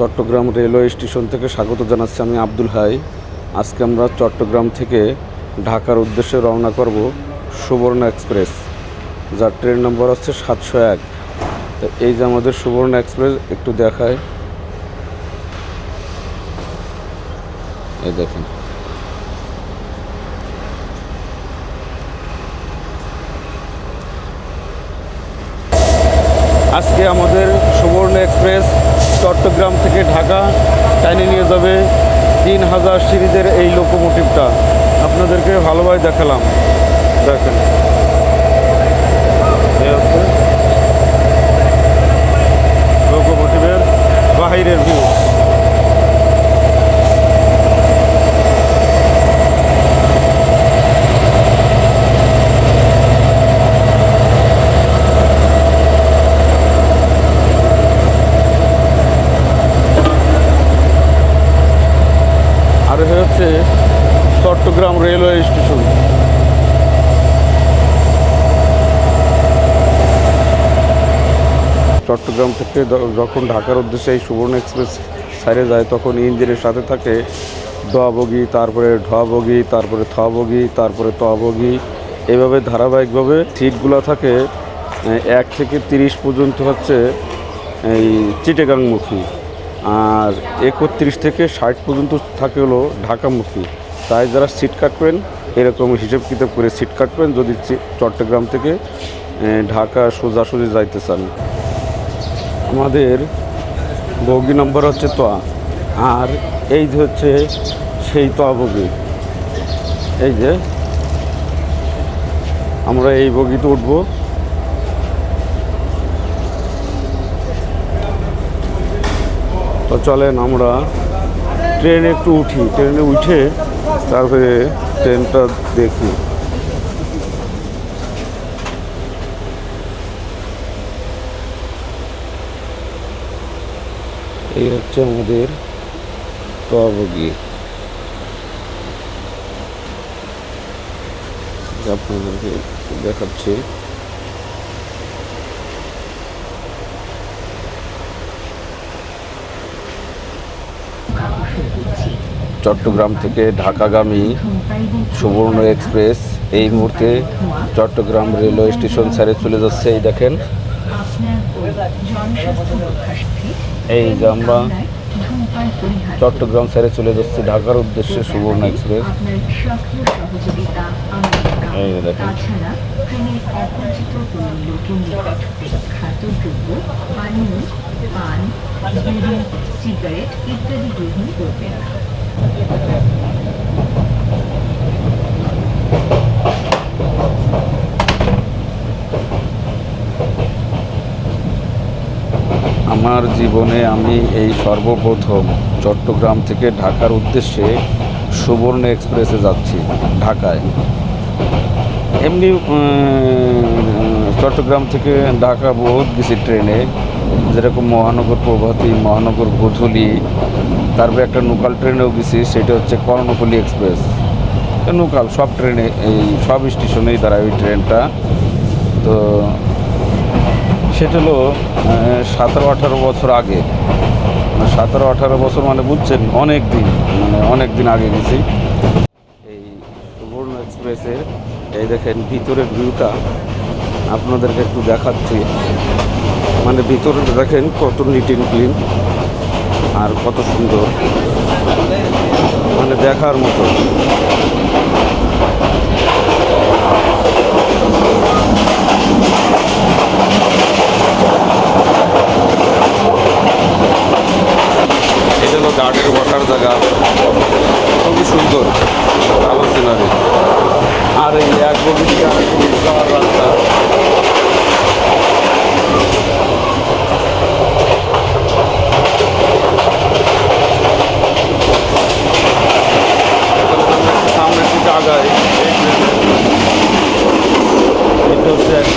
Chittagong railway station থেকে স্বাগত জানাচ্ছি আমি আব্দুল হাই। আজকে আমরা চট্টগ্রাম থেকে ঢাকার উদ্দেশ্যে রওনা করব সুবর্ণ এক্সপ্রেস। যার ট্রেন নম্বর হচ্ছে সাতশো এক। এই যে আমাদের সুবর্ণ এক্সপ্রেস, একটু দেখায় এই দেখেন আজকে আমাদের সুবর্ণ এক্সপ্রেস চট্টগ্রাম থেকে ঢাকা টাইনে নিয়ে যাবে তিন হাজার সিরিজের এই লোকোমোটিভটা আপনাদেরকে ভালোভাবে দেখালাম দেখেন এই হচ্ছে লোকোমোটিভের বাহিরের ভিউ আর এ হচ্ছে চট্টগ্রাম রেলওয়ে স্টেশন চট্টগ্রাম থেকে যখন ঢাকার উদ্দেশ্যে এই সুবর্ণ এক্সপ্রেস সাইডে যায়, তখন ইঞ্জিনের সাথে থাকে ড বগি, তারপরে ঢ তারপরে থ বগি, তারপরে ত বগি। এভাবে ধারাবাহিকভাবে সিটগুলো থাকে এক থেকে তিরিশ পর্যন্ত হচ্ছে এই চিটেগাংমুখী আর একত্রিশ থেকে ষাট পর্যন্ত থাকে হলো ঢাকামুখী তাই যারা সিট কাটবেন, এরকম হিসেব কিতাব করে সিট কাটবেন, যদি চট্টগ্রাম থেকে ঢাকা সোজাসুজি যাইতে চান। আমাদের বগি নম্বর হচ্ছে তোয়া আর এই যে হচ্ছে সেই তোয়া বগি। এই যে আমরা এই বগিতে উঠবো। তো চলেন আমরা ট্রেনে একটু উঠি। ট্রেনে উঠে তারপরে ট্রেনটা দেখি। এই হচ্ছে আমাদের তোয়াবগি আপনাদেরকে দেখাচ্ছি। চট্টগ্রাম থেকে ঢাকাগামী সুবর্ণ এক্সপ্রেস এই মুহূর্তে চট্টগ্রাম রেলওয়ে স্টেশন ছেড়ে চলে যাচ্ছে। এই দেখেন। এই যে আমরা চট্টগ্রাম ছেড়ে চলে যাচ্ছি। ঢাকার উদ্দেশ্যে সুবর্ণ এক্সপ্রেস। সিগারেট ইত্যাদি গ্রহণ করবেন আমার জীবনে আমি এই সর্বপ্রথম চট্টগ্রাম থেকে ঢাকার উদ্দেশ্যে সুবর্ণ এক্সপ্রেসে যাচ্ছি, ঢাকায়। এমনি চট্টগ্রাম থেকে ঢাকা বহুত গেছি ট্রেনে। যেরকম মহানগর প্রভাতী, মহানগর গোধূলি তারপরে একটা লোকাল ট্রেনেও গেছি, সেটা হচ্ছে কর্ণফুলি এক্সপ্রেস। লোকাল সব ট্রেনে, এই সব স্টেশনেই দাঁড়ায় ওই ট্রেনটা। তো সেটা হলো সতেরো, আঠারো বছর আগে। সতেরো, আঠারো বছর মানে বুঝছেন, অনেক দিন মানে অনেক দিন আগে গেছি। এই সুবর্ণ এক্সপ্রেসের, এই দেখেন ভিতরের ভিউটা, আপনাদেরকে একটু দেখাচ্ছি। মানে ভিতরে দেখেন কত নিট অ্যান্ড ক্লিন আর কত সুন্দর। মানে দেখার মতো। গার্ডের বসার জায়গা। খুবই সুন্দর। ভালো সিনারি আর এই এক বগি থেকে আরেক যাওয়ার রাস্তা।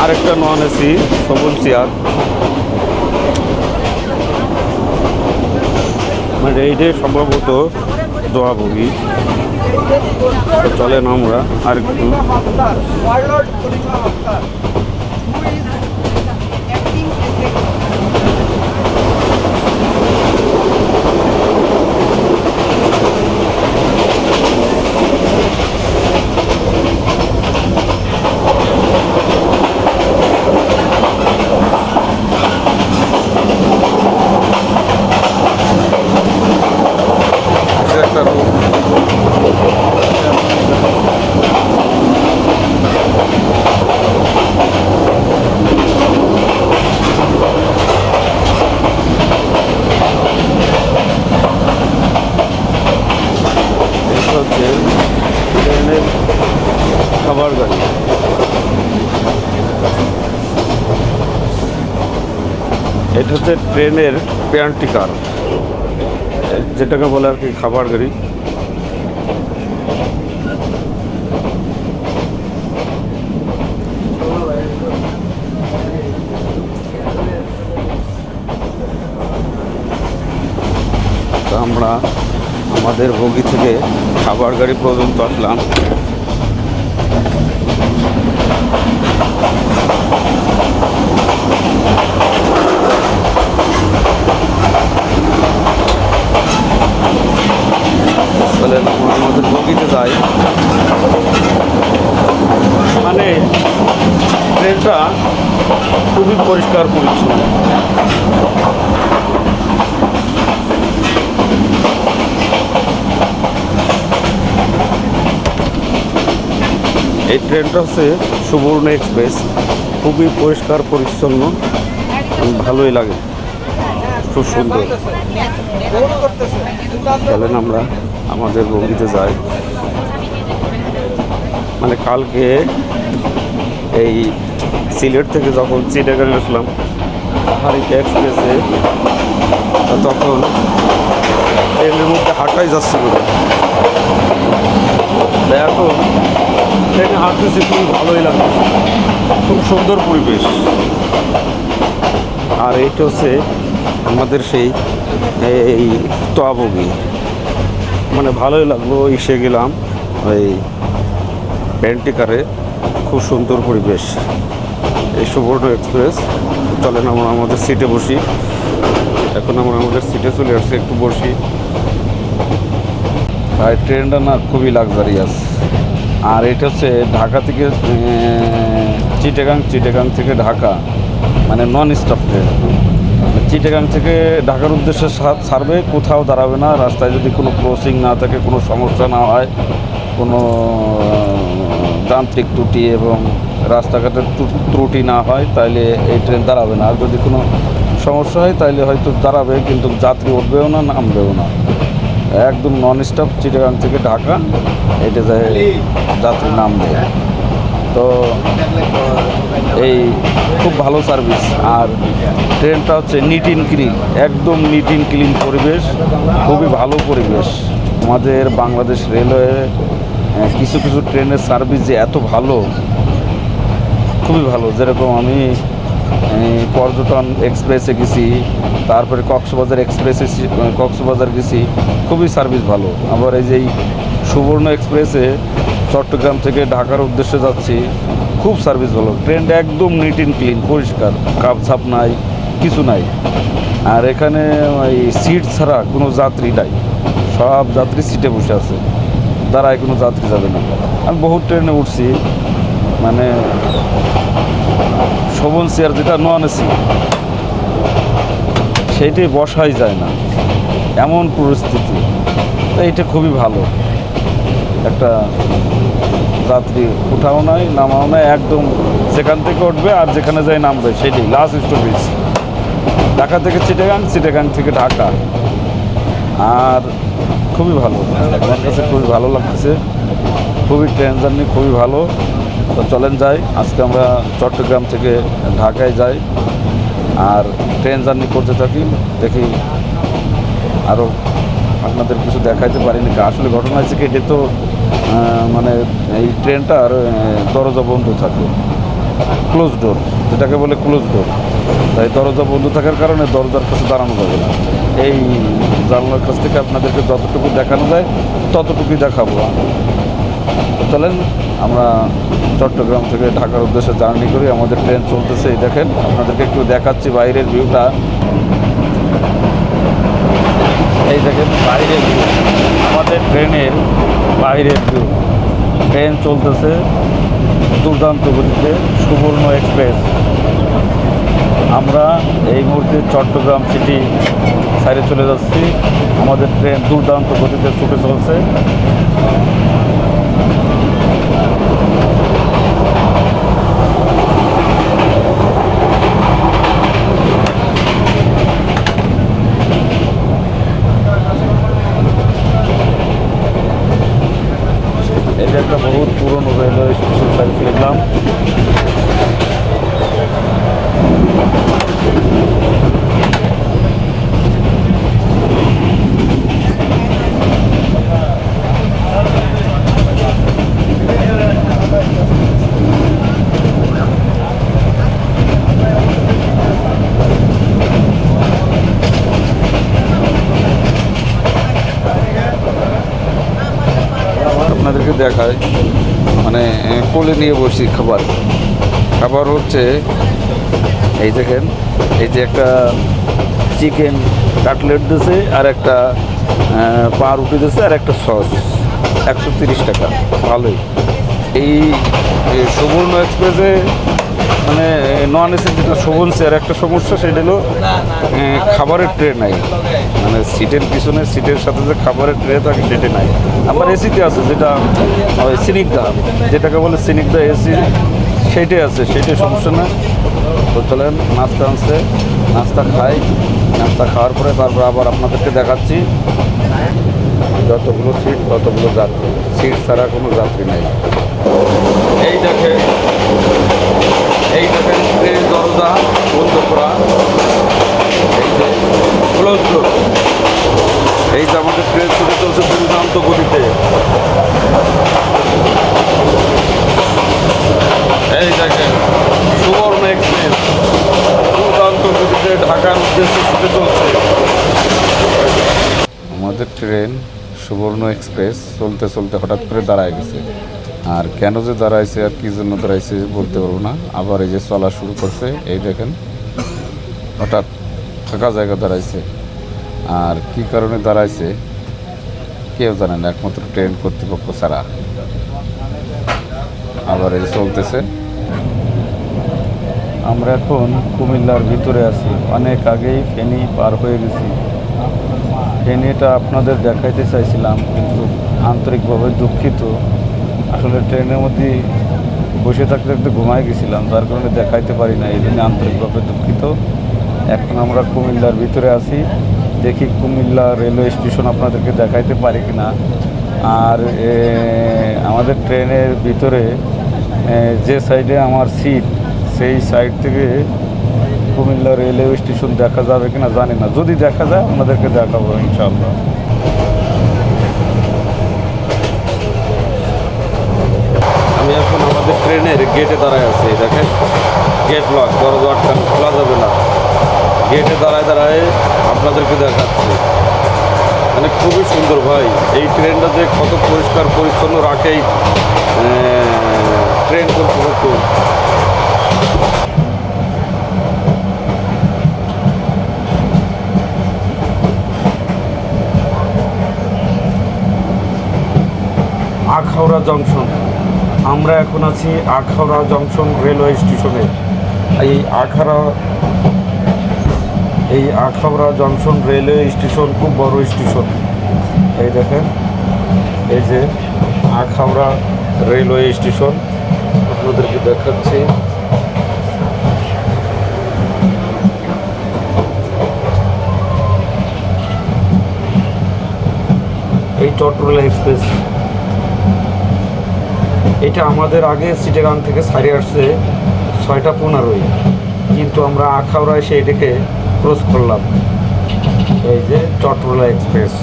আরেকটা নন এসি সবুজ চেয়ার মানে এইটাই সম্ভবত দোয়াভোগী চলেন আমরা আর একটু এটা হচ্ছে ট্রেনের পেয়ান্টি কার? যেটাকে বলে আর কি খাবার গাড়ি। আমরা আমাদের বগি থেকে খাবার গাড়ি পর্যন্ত আসলাম তাহলে আমরা আমাদের বগিতে যাই মানে ট্রেনটা খুবই পরিষ্কার পরিচ্ছন্ন। এই ট্রেনটা হচ্ছে সুবর্ণ এক্সপ্রেস। খুবই পরিষ্কার পরিচ্ছন্ন। ভালোই লাগে। খুব সুন্দর। চলেন আমরা আমাদের বগিতে যাই। মানে কালকে এই সিলেট থেকে যখন চিটাগাং আসলাম, হারিকা এক্সপ্রেসে তখন ট্রেনের মধ্যে হাঁটাই যাচ্ছিল না এখন ট্রেনে হাঁটতেছি, খুবই ভালোই লাগছে খুব সুন্দর পরিবেশ। আর এইটা হচ্ছে আমাদের সেই, এই তোয়াবগি মানে ভালোই লাগল, এসে গেলাম ওই প্যান্টিকারে খুব সুন্দর পরিবেশ। এই সুবর্ণ এক্সপ্রেস। চলেন আমরা আমাদের সিটে বসি। এখন আমরা আমাদের সিটে চলে আসছি, একটু বসি। আর ট্রেনটা না খুবই লাক্সারিয়াস আর এটা হচ্ছে ঢাকা থেকে চিটেগাং, চিটাগাং থেকে ঢাকা। মানে নন স্টপ ট্রেন চিটেগাং থেকে ঢাকার উদ্দেশ্যে ছাড়বে, কোথাও দাঁড়াবে না। রাস্তায় যদি কোনো ক্রসিং না থাকে, কোনো সমস্যা না হয়, কোনো যান্ত্রিক ত্রুটি এবং রাস্তাঘাটের ত্রুটি না হয় তাহলে এই ট্রেন দাঁড়াবে না। আর যদি কোনো সমস্যা হয় তাহলে হয়তো দাঁড়াবে, কিন্তু যাত্রী উঠবেও না, নামবেও না। একদম নন স্টপ চিটাগাং থেকে ঢাকা, এটা যায় যাত্রী নামবে। তো এই খুব ভালো সার্ভিস। আর ট্রেনটা হচ্ছে নিট ইন ক্লিন একদম নিট ইন ক্লিন পরিবেশ, খুবই ভালো পরিবেশ। আমাদের বাংলাদেশ রেলওয়ে কিছু কিছু ট্রেনের সার্ভিস যে এত ভালো খুবই ভালো। যেরকম আমি পর্যটন এক্সপ্রেসে গেছি, তারপরে কক্সবাজার এক্সপ্রেসে কক্সবাজার গেছি, খুবই সার্ভিস ভালো। আবার এই যে সুবর্ণ এক্সপ্রেসে চট্টগ্রাম থেকে ঢাকার উদ্দেশ্যে যাচ্ছি, খুব সার্ভিস ভালো। ট্রেনটা একদম নিট অ্যান্ড ক্লিন পরিষ্কার, কাপ ছাপ নাই, কিছু নাই। আর এখানে ওই সিট ছাড়া কোনো যাত্রী নাই। সব যাত্রী সিটে বসে আছে। দাঁড়ায় কোনো যাত্রী যাবে না। আমি বহু ট্রেনে উঠছি। মানে শোভন চেয়ার যেটা নন এসি সেইটাই বসাই যায় না। এমন পরিস্থিতি। এইটা খুবই ভালো। একটা যাত্রী উঠাও নাই, নামাও নাই, একদম যেখান থেকে উঠবে আর যেখানে যাই নামবে, সেটাই লাস্ট স্টপেজ ঢাকা থেকে চিটাগাং চিটাগাং থেকে ঢাকা। আর খুবই ভালো। আমার কাছে খুবই ভালো লাগতেছে। খুবই ট্রেন জার্নি খুবই ভালো। তো চলেন যাই। আজকে আমরা চট্টগ্রাম থেকে ঢাকায় যাই আর ট্রেন জার্নি করতে থাকি। দেখি আরও আপনাদের কিছু দেখাইতে পারিনি। আসলে ঘটনা হচ্ছে কি তো মানে এই ট্রেনটার আহ, দরজা বন্ধ থাকে। ক্লোজ ডোর যেটাকে বলে ক্লোজ ডোর তাই দরজা বন্ধ থাকার কারণে দরজার কাছে দাঁড়ানো যাবে না। এই জানলার কাছ থেকে আপনাদেরকে যতটুকু দেখানো যায় ততটুকুই দেখাবো। চলেন, আমরা চট্টগ্রাম থেকে ঢাকার উদ্দেশ্যে জার্নি করি, আমাদের ট্রেন চলতেছে, এই দেখেন, আপনাদেরকে একটু দেখাচ্ছি বাইরের ভিউটা। এই দেখেন, বাইরের ভিউ, আমাদের ট্রেনের বাইরের ভিউ। ট্রেন চলতেছে দুর্দান্ত গতিতে, সুবর্ণ এক্সপ্রেস। আমরা এই মুহূর্তে চট্টগ্রাম সিটি সাইডে চলে যাচ্ছি। আমাদের ট্রেন দুর্দান্ত গতিতে ছুটে চলছে। এটা একটা বহুত পুরনো রেলওয়ে স্টেশন সাইড ফিরলাম আপনাদেরকে দেখায়। মানে কোলে নিয়ে বসি খাবার। খাবার হচ্ছে, এই দেখেন, এই যে একটা চিকেন কাটলেট দিছে, আর একটা পাউরুটি দিছে, আর একটা সস। একশো টাকা। ভালোই। এই সুবর্ণ এক্সপ্রেসে মানে নন এসি যেটা শোভনছে আর একটা সমস্যা সেটা হলো খাবারের ট্রে নাই। মানে সিটের পিছনে সিটের সাথে যে খাবারের ট্রে থাকে সেটা নাই। আবার এসিতে আছে যেটা সিনিকদা যেটাকে বলে সিনিকদা এসি সেইটাই আছে সেইটাই সমস্যা না তো চলেন নাস্তা আনছে নাস্তা খাই নাস্তা খাওয়ার পরে তারপর আবার আপনাদেরকে দেখাচ্ছি। যতগুলো সিট ততগুলো যাত্রী। সিট ছাড়া কোনো যাত্রী নাই। এই দেখেন এই দেখেন ট্রেন দরজা বন্ধ করা। এই যে আমাদের ট্রেন ছুটে চলছে দুর্দান্ত গতিতে। এই দেখেন, সুবর্ণ এক্সপ্রেস দুর্দান্ত গতিতে ঢাকার উদ্দেশ্যে ছুটে চলছে। আমাদের ট্রেন সুবর্ণ এক্সপ্রেস চলতে চলতে হঠাৎ করে দাঁড়ায় গেছে। আর কেন যে দাঁড়াইছে আর কী জন্য দাঁড়াইছে বলতে পারব না। আবার এই যে চলা শুরু করছে, এই দেখেন, হঠাৎ ফাঁকা জায়গা দাঁড়াইছে। আর কি কারণে দাঁড়াইছে, কেউ জানে না, একমাত্র ট্রেন কর্তৃপক্ষ ছাড়া। আবার এই চলতেছে। আমরা এখন কুমিল্লার ভিতরে আছি। অনেক আগেই ফেনি পার হয়ে গেছি। ফেনিটা আপনাদের দেখাইতে চাইছিলাম, কিন্তু আন্তরিকভাবে দুঃখিত। আসলে ট্রেনের মধ্যে বসে থাকতে থাকতে ঘুমায় গেছিলাম যার কারণে দেখাইতে পারি না, এই জন্য আন্তরিকভাবে দুঃখিত। এখন আমরা কুমিল্লার ভিতরে আছি, দেখি কুমিল্লা রেলওয়ে স্টেশন আপনাদেরকে দেখাইতে পারি কি না আর আমাদের ট্রেনের ভিতরে যে সাইডে আমার সিট, সেই সাইড থেকে কুমিল্লা রেলওয়ে স্টেশন দেখা যাবে কিনা জানি না, যদি দেখা যায় আপনাদেরকে দেখাবো ইনশাল্লাহ আমি এখন আমাদের ট্রেনের গেটে দাঁড়ায় আছে দেখেন। গেট লক দরজা আটকানো, খোলা যাবে না। গেটে দাঁড়ায় দাঁড়ায় আপনাদেরকে দেখাচ্ছি। মানে খুবই সুন্দর ভাই, এই ট্রেনটা যে কত পরিষ্কার, পরিচ্ছন্ন রাখে ট্রেন কর্তৃপক্ষ আখাউড়া জংশন আমরা এখন আছি আখাউড়া জংশন রেলওয়ে স্টেশনে। এই আখাড়া এই আখাউড়া জংশন রেলওয়ে স্টেশন খুব বড় স্টেশন। এই দেখেন, এই যে আখাউড়া রেলওয়ে স্টেশন। আপনাদেরকে দেখাচ্ছি। এই চট্টগ্রাম এক্সপ্রেস। এটা আমাদের আগে সিটেগান থেকে সারি আসছে ছয়টা পনেরোই। কিন্তু আমরা আখাউড়া এসে এটাকে ক্রস করলাম। এই যে চট্টলা এক্সপ্রেস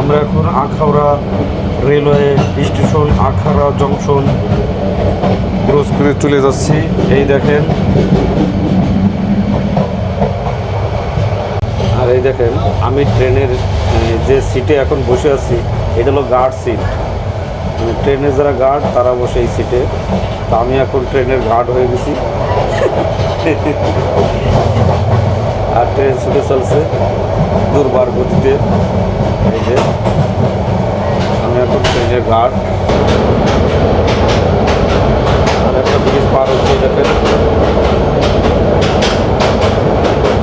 আমরা এখন Akhaura railway station Akhaura junction cross করে চলে যাচ্ছি। এই দেখেন। আর এই দেখেন আমি ট্রেনের যে সিটে এখন বসে আছি এটা হলো গার্ড সিট। মানে ট্রেনের যারা গার্ড তারা বসে এই সিটে। তা আমি এখন ট্রেনের গার্ড হয়ে গেছি। আর ট্রেন ছুটে চলছে দুর্বার গতিতে। এই যে। ট্রেনের গার্ড আর একটা ব্রিজ পার হচ্ছে দেখেন।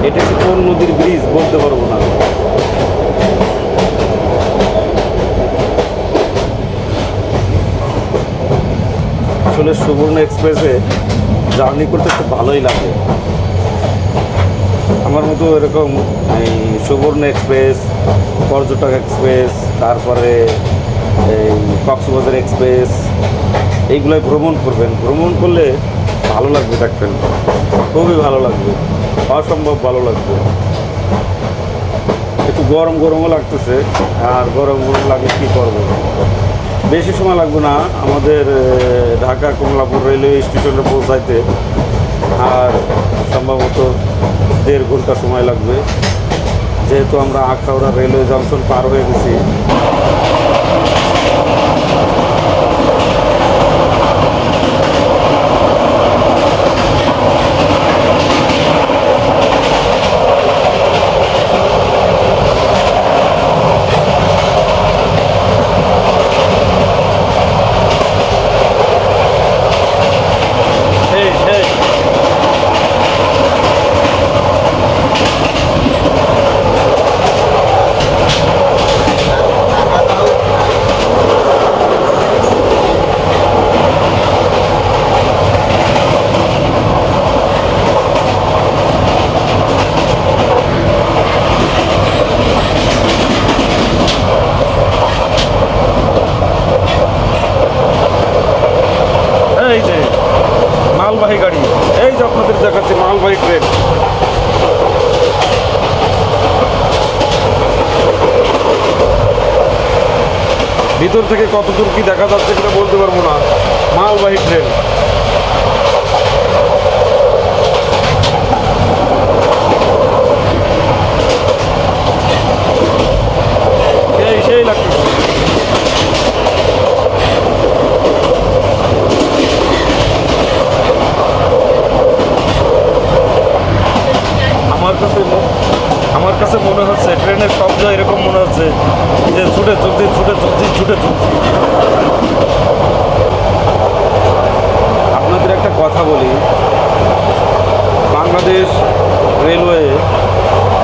এটা কি কোন নদীর ব্রিজ বলতে পারব না। আসলে সুবর্ণ এক্সপ্রেসে জার্নি করতে খুব ভালোই লাগে। আমার মতো এরকম এই সুবর্ণ এক্সপ্রেস, পর্যটক এক্সপ্রেস, তারপরে এই কক্সবাজার এক্সপ্রেস এইগুলোয় ভ্রমণ করবেন। ভ্রমণ করলে ভালো লাগবে দেখবেন। খুবই ভালো লাগবে। অসম্ভব ভালো লাগবে। একটু গরম গরমও লাগতেছে। আর গরম গরম লাগে কী করব? বেশি সময় লাগবে না। আমাদের ঢাকা কমলাপুর রেলওয়ে স্টেশনে পৌঁছাইতে। আর সম্ভবত দেড় ঘণ্টা সময় লাগবে। যেহেতু আমরা আখাউড়া রেলওয়ে জংশন পার হয়ে গেছি এই এই এই যে মালবাহী গাড়ি এই যে আপনাদের দেখাচ্ছে মালবাহী ট্রেন ভিতর থেকে কতদূর কি দেখা যাচ্ছে সেটা বলতে পারব না মালবাহী ট্রেন এই সেই লাগতেছে আমার কাছে ম- আমার কাছে মনে হচ্ছে ট্রেনের শব্দ এরকম মনে হচ্ছে যে ছুটে চলছি ছুটে চলছি ছুটে চলছি আপনাদের একটা কথা বলি বাংলাদেশ রেলওয়ে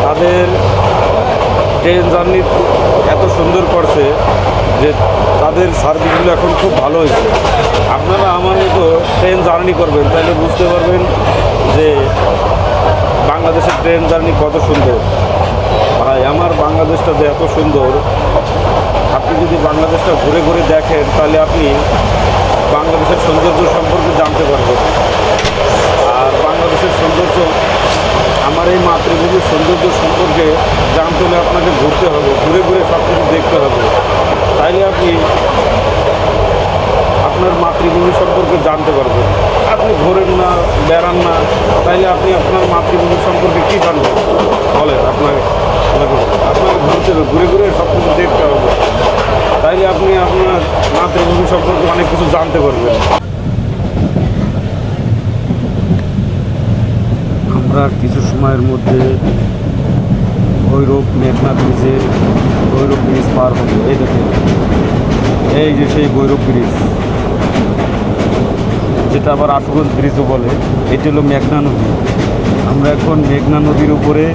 তাদের ট্রেন জার্নি এত সুন্দর করছে যে তাদের সার্ভিসগুলো এখন খুব ভালো হয়েছে আপনারা আমার মতো ট্রেন জার্নি করবেন তাহলে বুঝতে পারবেন যে বাংলাদেশের ট্রেন জার্নি কত সুন্দর ভাই আমার বাংলাদেশটা যে এত সুন্দর, আপনি যদি বাংলাদেশটা ঘুরে ঘুরে দেখেন, তাহলে আপনি বাংলাদেশের সৌন্দর্য সম্পর্কে জানতে পারবেন। আর বাংলাদেশের সৌন্দর্য, আমার এই মাতৃভূমির সৌন্দর্য সম্পর্কে জানতে হলে আপনাকে ঘুরতে হবে, ঘুরে ঘুরে সব কিছু দেখতে হবে। তাইলে আপনি আপনার মাতৃভূমি সম্পর্কে জানতে পারবেন। আপনি ঘোরেন না, বেড়ান না, তাইলে আপনি আপনার মাতৃভূমি সম্পর্কে কী জানবেন? বলেন আপনাকে। আপনাকে। আপনাকে ঘুরতে হবে, ঘুরে ঘুরে সব কিছু দেখতে হবে। তাইলে আপনি আপনার মাতৃভূমি সম্পর্কে অনেক কিছু জানতে পারবেন। আমরা কিছু সময়ের মধ্যে ভৈরব মেঘনা ব্রিজে ভৈরব ব্রিজ পার হব। এই দেখুন, এই যে সেই ভৈরব ব্রিজ, যেটা আবার আশুগঞ্জ ব্রিজও বলে, এটি হলো মেঘনা নদী। আমরা এখন মেঘনা নদীর উপরে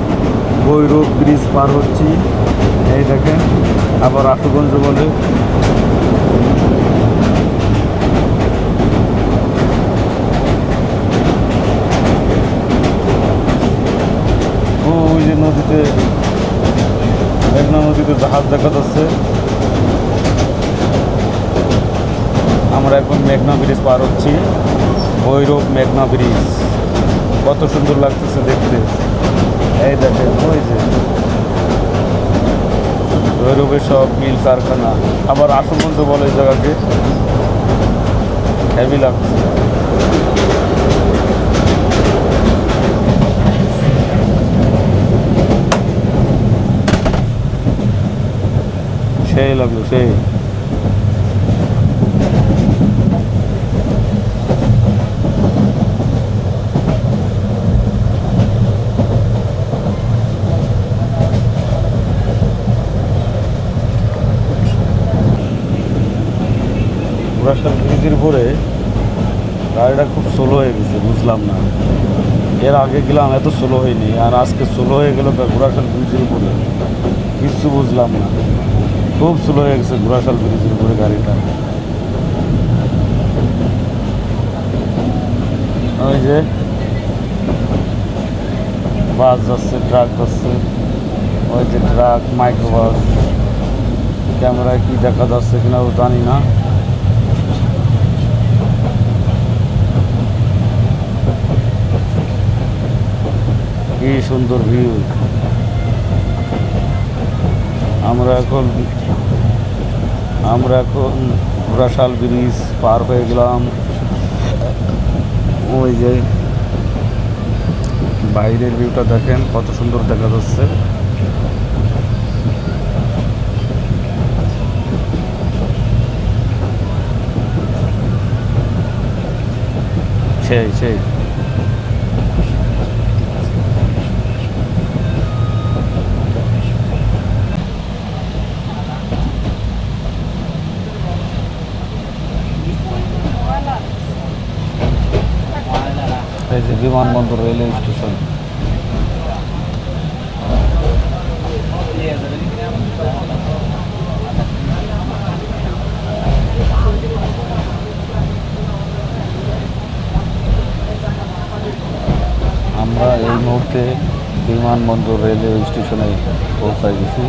ভৈরব ব্রিজ পার হচ্ছি। এই দেখেন, আবার আশুগঞ্জ বলে। ওই যে নদীতে, মেঘনা নদীতে জাহাজ দেখা যাচ্ছে। আমরা এখন মেঘনা ব্রিজ পার হচ্ছি। ভৈরব মেঘনা ব্রিজ কত সুন্দর লাগতেছে দেখতে। এই ওই যে। সব মিল কারখানা। আবার আশুগঞ্জ বলে এই জায়গাকে। হেভি লাগছে। সেই লাগল, সেই। ঘোড়াশাল ব্রিজের পরে গাড়িটা খুব স্লো হয়ে গেছে, বুঝলাম না। এর আগে গেলাম, এত স্লো হয়নি, আর আজকে স্লো হয়ে গেল ঘোড়াশাল ব্রিজের উপরে। কিচ্ছু বুঝলাম না। খুব স্লো হয়ে গেছে ঘোড়াশাল ব্রিজের উপরে গাড়িটা। ওই যে বাস যাচ্ছে ট্রাক যাচ্ছে, ওই যে ট্রাক মাইক্রোবাস ক্যামেরায় কি দেখা যাচ্ছে কিনা ও জানি না কি সুন্দর ভিউ আমরা এখন আমরা এখন ঘোড়াশাল ব্রিজ পার হয়ে গেলাম। ওই যে বাইরের ভিউটা দেখেন, কত সুন্দর দেখা যাচ্ছে। সেই সেই। যে বিমানবন্দর রেলওয়ে স্টেশন। আমরা এই মুহূর্তে বিমানবন্দর রেলওয়ে স্টেশনে পৌঁছায় গেছি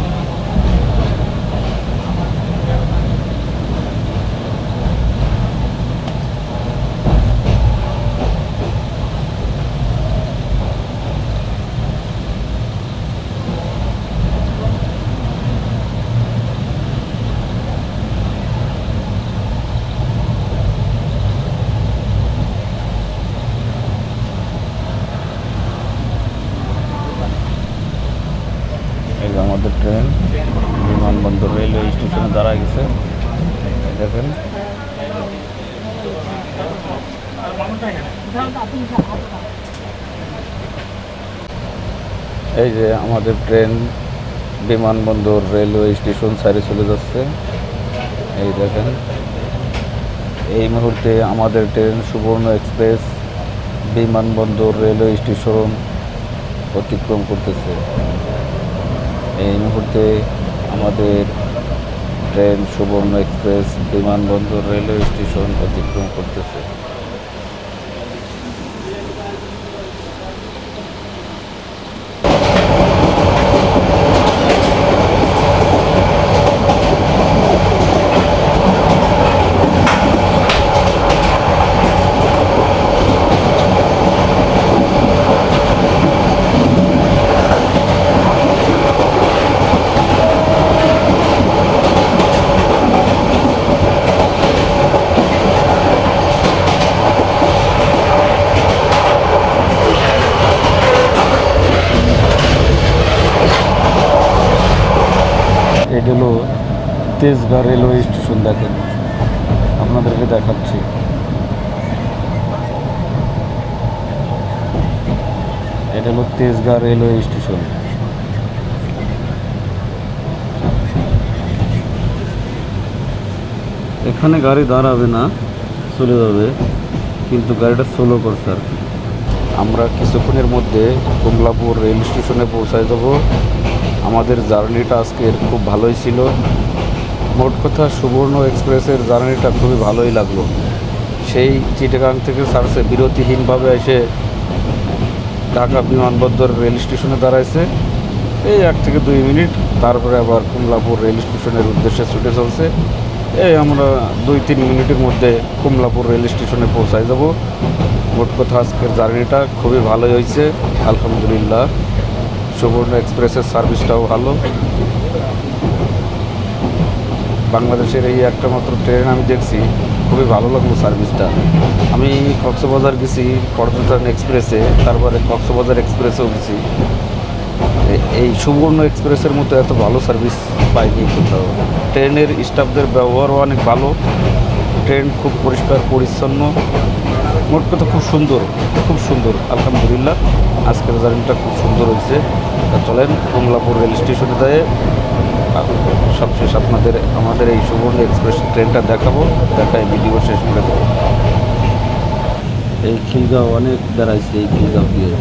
এই যে আমাদের ট্রেন বিমানবন্দর রেলওয়ে স্টেশনে দাঁড়ায় গেছে দেখেন এই যে আমাদের ট্রেন, বিমানবন্দর, রেলওয়ে স্টেশন সাইডে চলে যাচ্ছে। এই দেখেন। এই মুহূর্তে আমাদের ট্রেন সুবর্ণ এক্সপ্রেস, বিমানবন্দর, রেলওয়ে স্টেশন অতিক্রম করতেছে। এই মুহূর্তে আমাদের ট্রেন সুবর্ণ এক্সপ্রেস, বিমানবন্দর, রেলওয়ে স্টেশন অতিক্রম করতেছে এটা হলো তেজগাঁ রেলওয়ে স্টেশন দেখেন। আপনাদেরকে দেখাচ্ছি। এটা হলো তেজগাঁ রেলওয়ে স্টেশন। এখানে গাড়ি দাঁড়াবে না, চলে যাবে, কিন্তু গাড়িটা সোলো করছে আর। আমরা কিছুক্ষণের মধ্যে কমলাপুর রেল স্টেশনে পৌঁছায় যাব। আমাদের জার্নিটা আজকের খুব ভালোই ছিল। মোট কথা সুবর্ণ এক্সপ্রেসের জার্নিটা খুবই ভালোই লাগল। সেই চিটাগাং থেকে সারসে বিরতিহীনভাবে এসে ঢাকা বিমানবন্দর রেল স্টেশনে দাঁড়াইছে। এই এক থেকে দুই মিনিট, তারপরে আবার কমলাপুর রেল স্টেশনের উদ্দেশ্যে ছুটে চলছে। এই আমরা দুই তিন মিনিটের মধ্যে কমলাপুর রেল স্টেশনে পৌঁছায় যাব। মোট কথা আজকের জার্নিটা খুবই ভালোই হয়েছে। আলহামদুলিল্লাহ। সুবর্ণ এক্সপ্রেসের সার্ভিসটাও ভালো। বাংলাদেশের এই একটা মাত্র ট্রেন আমি দেখছি, খুবই ভালো লাগল সার্ভিসটা আমি কক্সবাজার গেছি পর্যটন এক্সপ্রেসে তারপরে কক্সবাজার এক্সপ্রেসেও গেছি। এই সুবর্ণ এক্সপ্রেসের মতো এত ভালো সার্ভিস পাইনি কোথাও। ট্রেনের স্টাফদের ব্যবহারও অনেক ভালো। ট্রেন খুব পরিষ্কার, পরিচ্ছন্ন। মোট কথা খুব সুন্দর খুব সুন্দর, আলহামদুলিল্লাহ। আজকের জার্নিটা খুব সুন্দর হয়েছে। চলেন কমলাপুর রেল স্টেশনে যেয়ে সবশেষ আপনাদের, আমাদের এই সুবর্ণ এক্সপ্রেস ট্রেনটা দেখাবো, দেখায় ভিডিও শেষ করে দেবো। এই খিলগাঁও অনেক বেড়াইছে, এই খিলগাঁও দিয়ে যে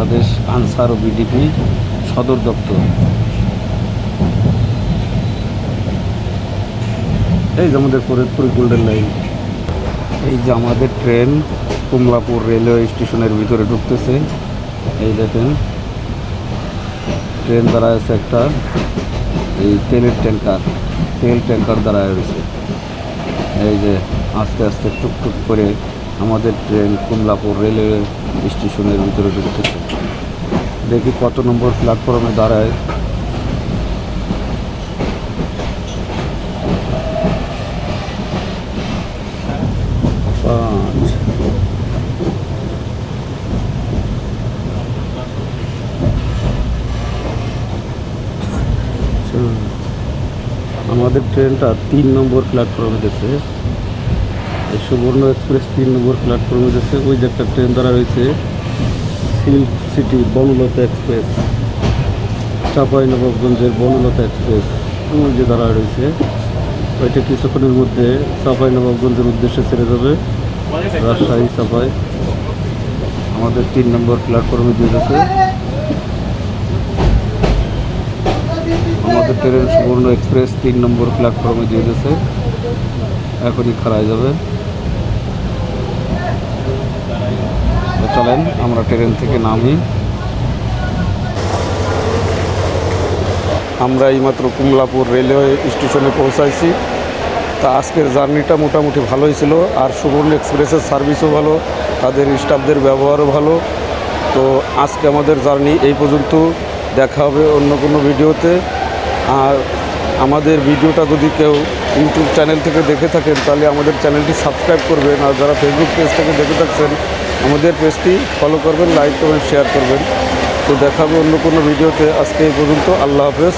বাংলাদেশ আনসার ও বিডিপি সদর দপ্তর। এই যে আমাদের ফরিদপুর গোল্ডেন লাইন। এই যে আমাদের ট্রেন কমলাপুর রেলওয়ে স্টেশনের ভিতরে ঢুকতেছে। এই দেখেন, ট্রেন দাঁড়ায় আছে একটা, এই তেলের ট্যাঙ্কার তেল ট্যাঙ্কার দাঁড়ায় রয়েছে। এই যে আস্তে আস্তে টুকটুক করে আমাদের ট্রেন কমলাপুর রেলওয়ে স্টেশনের ভিতরে ঢুকতেছে দেখি কত নম্বর প্ল্যাটফর্মে দাঁড়ায়। আমাদের ট্রেনটা তিন নম্বর প্ল্যাটফর্মে এই সুবর্ণ এক্সপ্রেস তিন নম্বর প্ল্যাটফর্মে গেছে ওই যে একটা ট্রেন দ্বারা রয়েছে সিল্ক সিটি বনলতা এক্সপ্রেস। নবাবগঞ্জের বনলতা এক্সপ্রেস। ওই যে দাঁড়া রয়েছে ওইটা কিছুক্ষণের মধ্যে নবাবগঞ্জের উদ্দেশ্যে ছেড়ে যাবে। রাজশাহী, চাপাই। আমাদের তিন নম্বর প্ল্যাটফর্মে দিয়ে গেছে আমাদের ট্রেন সুবর্ণ এক্সপ্রেস তিন নম্বর প্ল্যাটফর্মে দিয়ে গেছে এখনই খাড়ায় যাবে। চলেন, আমরা ট্রেন থেকে নামি। আমরা এইমাত্র কুমলাপুর রেলওয়ে স্টেশনে পৌঁছাইছি। তা আজকের জার্নিটা মোটামুটি ভালোই ছিল, আর সুবর্ণ এক্সপ্রেসের সার্ভিসও ভালো, তাদের স্টাফদের ব্যবহারও ভালো। তো আজকে আমাদের জার্নি এই পর্যন্ত, দেখা হবে অন্য কোনো ভিডিওতে। আর আমাদের ভিডিওটা যদি কেউ ইউটিউব চ্যানেল থেকে দেখে থাকেন, তাহলে আমাদের চ্যানেলটি সাবস্ক্রাইব করবেন। আর যারা ফেসবুক পেজ থেকে দেখে থাকছেন আমাদের পেজটি ফলো করবেন লাইক করবেন শেয়ার করবেন। তো দেখাবো অন্য কোনো ভিডিওতে আজকে এই পর্যন্ত, আল্লাহ হাফেজ।